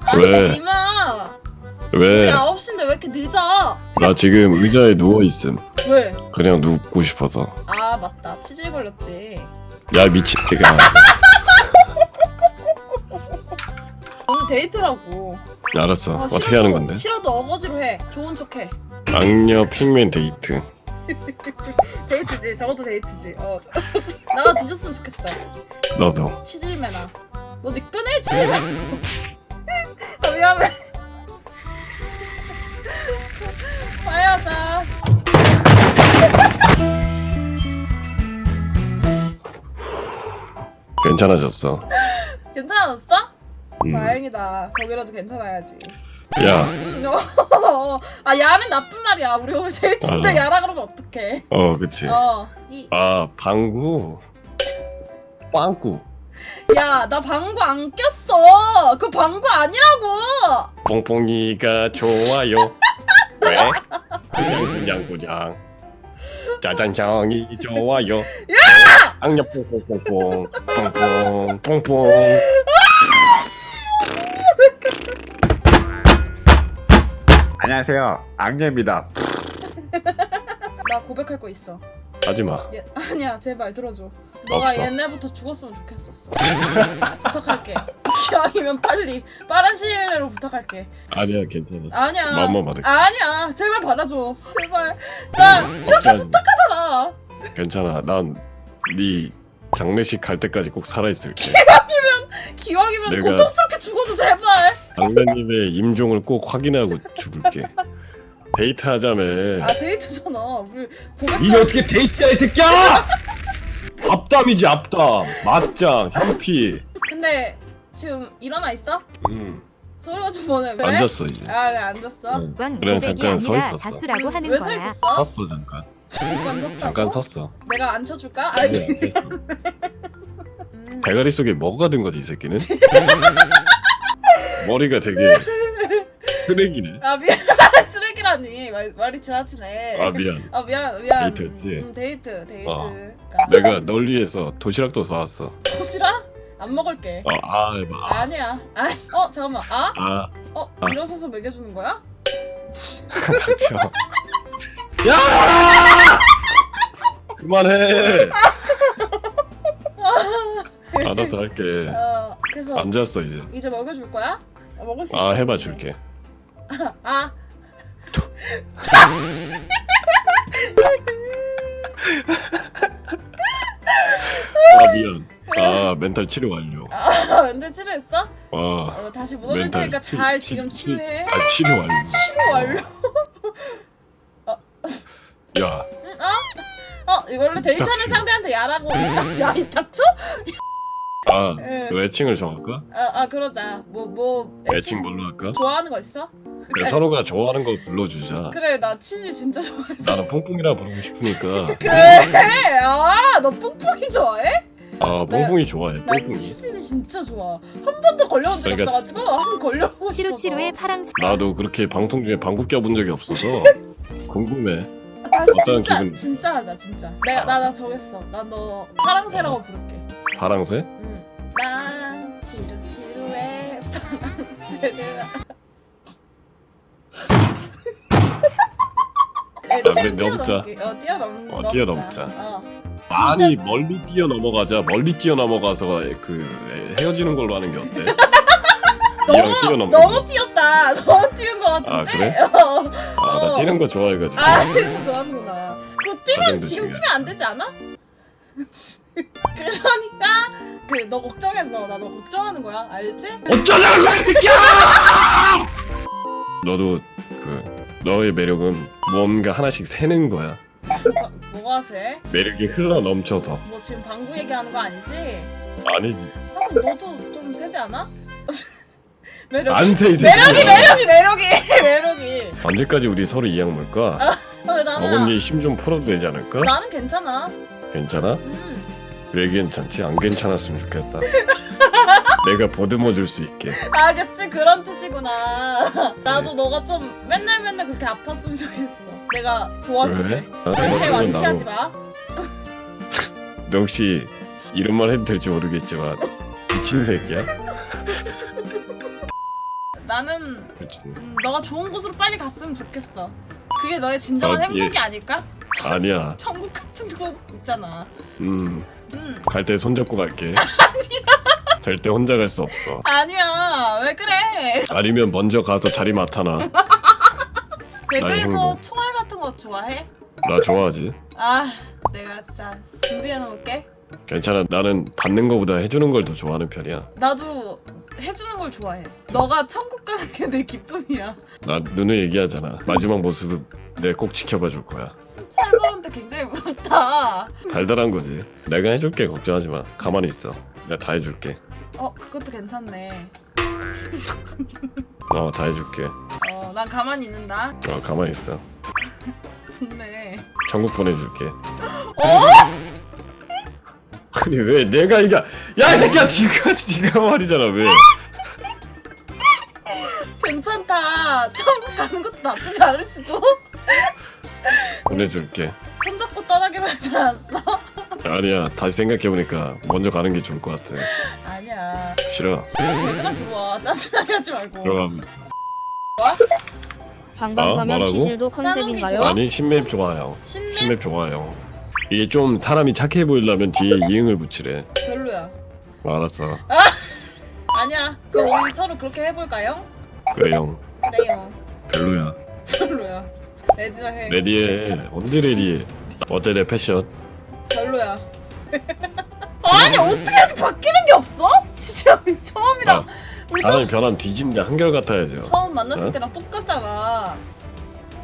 아니 왜? 이마 왜? 우리 9시인데 왜 이렇게 늦어? 나 지금 의자에 누워 있음. 왜? 그냥 눕고 싶어서. 아 맞다 치질 걸렸지 야 미친 내가. 오늘 데이트라고 알았어. 아, 어떻게 싫어도- 하는 건데? 싫어도 어거지로 해 좋은 척해 악녀 핑맨 데이트. 데이트지 적어도 데이트지 어 나가 뒤졌으면 좋겠어 너도. 치질매나 너 닉변해 치질매 아 미안해 봐야자 괜찮아졌어. 괜찮아졌어? 음. 다행이다 거기라도 괜찮아야지 야, 아 야는 나쁜 말이야 우리 오늘 데이트인데 알아. 야라 그러면 어떡해 어, 그치. 어 이 아, 방구. 빵구. 야, 나 방구 안 꼈어. 그 방구 아니라고. 뽕뽕이가 좋아요. 왜? 그냥 그냥 그냥. 짜장향이 좋아요. 야! 악녀 뽕뽕뽕뽕. 뽕뽕 뽕뽕. 안녕하세요. 악녀입니다. 나 고백할 거 있어. 하지마. 얘, 아니야, 제발 들어줘. 너가 없어. 옛날부터 죽었으면 좋겠었어. 부탁할게. 기왕이면 빨리 빠른 시일 내로 부탁할게. 아니야, 괜찮아. 아니야. 마음만 받을게. 아니야, 제발 받아줘. 제발. 나 이렇게 진짜 부탁하잖아. 괜찮아. 난 네 장례식 갈 때까지 꼭 살아 있을게. 기왕이면 내가- 고통스럽게 죽어줘, 제발. 장례님의 임종을 꼭 확인하고 죽을게. 데이트하자며. 아 데이트잖아. 우리 고백. 이게 어떻게 데이트야 이 새끼야! 앞담이지 앞담. 맞짱, 현피. 근데 지금 일어나 있어? 음. 소리가 좀 뭐네. 왜? 앉았어 이제. 아, 네, 앉았어. 응. 그건 그래, 고백이 잠깐 서 아니라 있었어. 자수라고 하는 왜 서 거야. 있었어? 섰어 잠깐. 잠깐 섰다고? 잠깐 섰어. 내가 앉혀줄까? 아니, 아니, 됐어. 음. 대가리 속에 뭐가 든 거지 이 새끼는? 머리가 되게 쓰레기네. 아 미안 쓰레기라니 말, 말이 지나치네 아 미안. 아 미안 미안 데이트였지? 음, 데이트 데이트 어. 내가 널 위해서 도시락도 싸왔어. 도시락? 안 먹을게 어, 아, 아, 아니야 아, 어 잠깐만 아? 아, 어 아. 일어서서 먹여주는 거야? 닥쳐. 야! 그만해. 알아서 할게. 어 그래서 앉았어 이제. 이제 먹여줄 거야? 아, 먹을 수아 있어 해봐 줄게. 아 아 미안. 아 멘탈 치료 완료. 아, 멘탈 치료했어? 와. 어, 다시 무너질 멘탈 테니까 치- 잘 치- 지금 치- 치료해 아 치료 완료. 치료 완료 야, 어 이거 원래 데이트하는 닥쳐. 상대한테 야라고 닥쳐 야이 닥쳐? 아, 예. 그 애칭을 정할까? 아, 아 그러자 뭐 뭐 애칭 뭘로 할까? 좋아하는 거 있어? 그래, 서로가 좋아하는 거 불러주자. 그래 나 치즈 진짜 좋아했어 나는 뽕뽕이라 부르고 싶으니까. 그래 아너 뽕뽕이 좋아해? 아 뽕뽕이 좋아해. 나 뽕뽕이. 치즈는 진짜 좋아 한 번도 걸려본 적 그러니까- 없어가지고 한번 걸려보고 싶어서 치루치루의 파랑색 나도 그렇게 방송 중에 방구 껴본 적이 없어서 궁금해. 아 어떤 진짜 기분? 진짜 하자 진짜 내가 나 나 정했어 난 너 파랑새라고 부를게 파랑새? 응 난 치루치루의 파랑새를 넘자. 뛰어넘기. 어 뛰어넘 어, 뛰어넘자. 어. 아니 멀리 뛰어 넘어가자. 멀리 뛰어 넘어가서 그 헤어지는 걸로 하는 게 어때? 이랑 뛰어 넘어. 너무 뛰었다. 너무 뛰은 것 같은데. 아, 그래? 어. 아, 나 어. 뛰는 거 좋아해가지고. 아, 이거 좋아하는구나. 그거 뛰면 지금. 뛰면 안 되지 않아? 그러니까 그 너 걱정해서 나 너 걱정하는 거야. 알지? 어쩌자는 거야 이 새끼야! 너도 그 너의 매력은 뭔가 하나씩 새는 거야. 어, 뭐가 세? 매력이 흘러 넘쳐서. 뭐 지금 방구 얘기하는 거 아니지? 아니지. 하고 너도 좀 세지 않아? 매력이? 안새 이 매력이. 매력이 매력이 매력이. 언제까지 우리 서로 이양 물까? 아, 왜 나는 어금니 힘 좀 풀어도 되지 않을까? 나는 괜찮아. 괜찮아? 음. 왜 괜찮지? 안 괜찮았으면 좋겠다. 내가 보듬어 줄 수 있게. 아, 그치 그런 뜻이구나. 나도 너가 좀 맨날 맨날 그렇게 아팠으면 좋겠어. 내가 도와줄게. 왜? 나 절대 도와주면 완치하지 나도- 마. 너 혹시 이런 말 해도 될지 모르겠지만 미친 새끼야? 나는. 음, 너가 좋은 곳으로 빨리 갔으면 좋겠어. 그게 너의 진정한 어, 행복이 예. 아닐까? 아니야. 천국 같은 곳 있잖아. 음. 음. 갈때 손잡고 갈게. 절대 혼자 갈 수 없어. 아니야. 왜 그래? 아니면 먼저 가서 자리 맡아놔. 배그에서 행복. 총알 같은 거 좋아해? 나 좋아하지. 아, 내가 진짜 준비해 놓을게. 괜찮아. 나는 받는 거보다 해주는 걸 더 좋아하는 편이야. 나도 해주는 걸 좋아해. 너가 천국 가는 게 내 기쁨이야. 나 누누이 얘기하잖아. 마지막 모습은 내 꼭 지켜봐 줄 거야. 살벌한테 굉장히 무섭다. 달달한 거지. 내가 해줄게. 걱정하지 마. 가만히 있어. 내가 다 해줄게. 어, 그것도 괜찮네. 어, 다 해줄게. 어, 난 가만히 있는다. 어, 가만히 있어. 좋네. 천국 보내줄게. 아니 왜 내가 이겨? 야이 새끼야 지금까지 네가 말이잖아 왜? 괜찮다. 천국 가는 것도 나쁘지 않을 수도. 보내줄게. 손잡고 떠나기로 하지 않았어? 아니야 다시 생각해보니까 먼저 가는 게 좋을 것 같아. 싫어. 얘들아 좋아. 짜증나게 하지 말고. 들어가면 방방 어? 가면 뭐라고? 치질도 컨셉인가요? 아니 신맵 좋아요. 신내 신맵 좋아요. 이게 좀 사람이 착해 보이려면 뒤에 이응을 붙이래. 별로야. 알았어. 아니야. 그럼 우리 서로 그렇게 해볼까요? 그래 형. 그래요. 별로야. 별로야. 레디나 해. 레디해. 언제 레디해? 어때 내 패션? 별로야. 아니 어떻게 이렇게 바뀌는 게 없어? 진짜 처음이랑 아, 우리 사람이 처음, 변하면 뒤집는데 한결 같아야죠. 처음 만났을 어? 때랑 똑같잖아.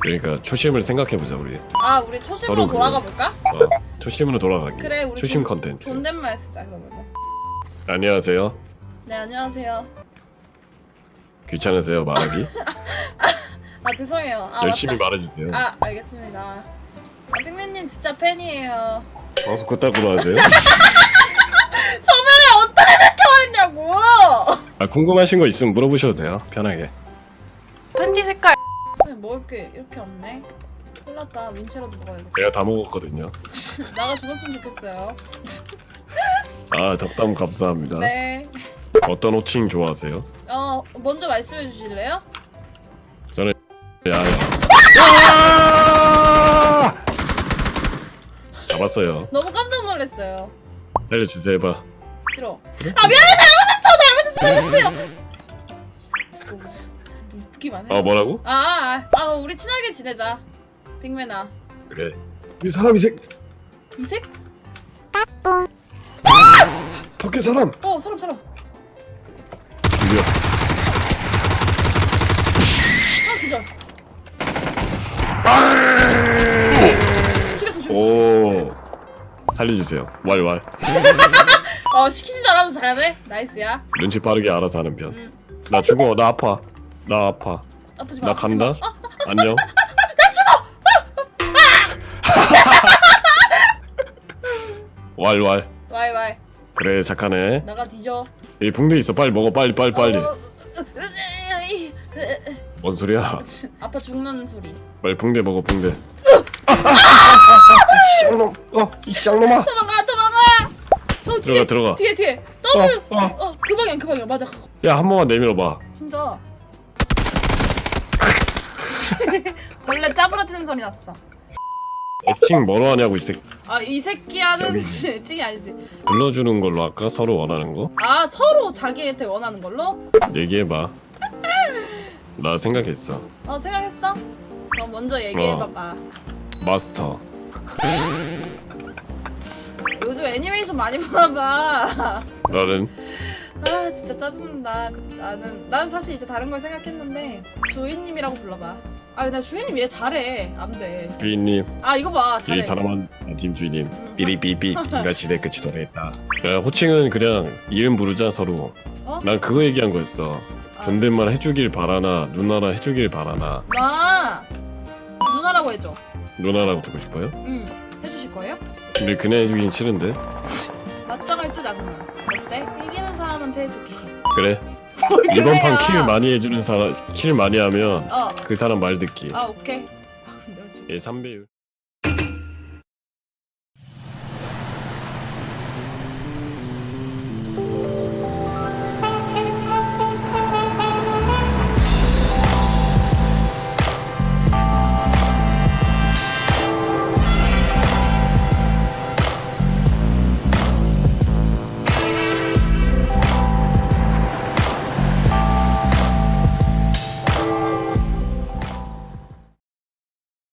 그러니까 초심을 생각해보자 우리. 아 우리 초심으로 돌아가. 볼까? 어, 초심으로 돌아가기. 그래 우리 초심 돈- 컨텐츠. 존댓말 쓰자 그러면. 안녕하세요. 네 안녕하세요. 귀찮으세요 말하기? 아 죄송해요. 아 열심히 맞다. 말해주세요. 아 알겠습니다. 아 핑맨님 진짜 팬이에요. 방송 그따구로 하세요? 처음에 어떻게 그렇게 말했냐고. 아, 궁금하신 거 있으면 물어보셔도 돼요. 편하게. 팬티 색깔. 선생님 먹을 게 이렇게 없네. 큰일 났다. 민채라도 먹어야겠다. 제가 다 먹었거든요. 나가 죽었으면 좋겠어요. 아 덕담 감사합니다. 네. 어떤 호칭 좋아하세요? 어 먼저 말씀해 주실래요? 야야. 아! 잡았어요. 너무 깜짝 놀랐어요. 살려주세요 해봐. 싫어. 아 미안해 보자. 웃기만 해. 아 뭐라고? 아, 아, 아 우리 친하게 지내자. 빅맨아. 그래. 이 사람 이 색. 이색? 밖에 사람. 어 사람 사람. 죽여. 아 기절. 죽였어 죽였어. 오. 살려주세요. 왈왈. 어 시키지도 않아도 잘하네. 나이스야. 눈치 빠르게 알아서 하는 편. 음. 나 죽어. 나 아파. 나 아파. 아프지 마. 나 아프지 간다. 마. 어, 안녕. 왈왈. 와이 와이. 그래 착하네. 나가 뒤져. 이 붕대 있어. 빨리 먹어. 빨리 빨리 빨리. 어, 뭔 소리야? 아파 죽는 소리. 빨리 붕대 먹어 붕대. 쌍놈. 어, 이 쌍놈아. 도망가 도망가. 저 들어가 뒤에 들어가. 뒤에 뒤에. 더블. 어, 어. 어그 방향 그 방향 맞아. 야 한 번만 내밀어 봐. 진짜. 원래 짜부러지는 소리 났어. 애칭 뭐로 하냐고 이 새끼. 아 이 새끼 하는 여기. 찡이 아니지. 불러주는 걸로 아까 서로 원하는 거 아 서로 자기한테 원하는 걸로? 얘기해봐. 나 생각했어. 어 생각했어? 그럼 먼저 얘기해봐봐. 마스터. 요즘 애니메이션 많이 보나봐. 나는 아 진짜 짜증난다. 그- 나는 난 사실 이제 다른 걸 생각했는데 주인님이라고 불러봐. 아 나 주인님 얘 잘해. 안 돼. 주인님. 아 이거 봐 잘해. 이 사람은 팀 주인님. 음. 삐리삐삐 인간 시대 끝이 도래했다. 야, 호칭은 그냥 이름 부르자 서로. 어? 난 그거 얘기한 거였어. 아, 존댓말 해주길 바라나 누나라 해주길 바라나 나 누나라고 해줘. 누나라고 듣고 싶어요? 응 해주실 거예요? 근데 그냥 해주긴 싫은데. 맞짱을 뜨자 그러면. 어때? 이기는 사람한테 해주기. 그래. 뭘 이번 그래요? 판킬 많이 해주는 사람 킬 많이 하면 어. 그 사람 말 듣기. 아 오케이. 아 내가 지금. 예, 3배율.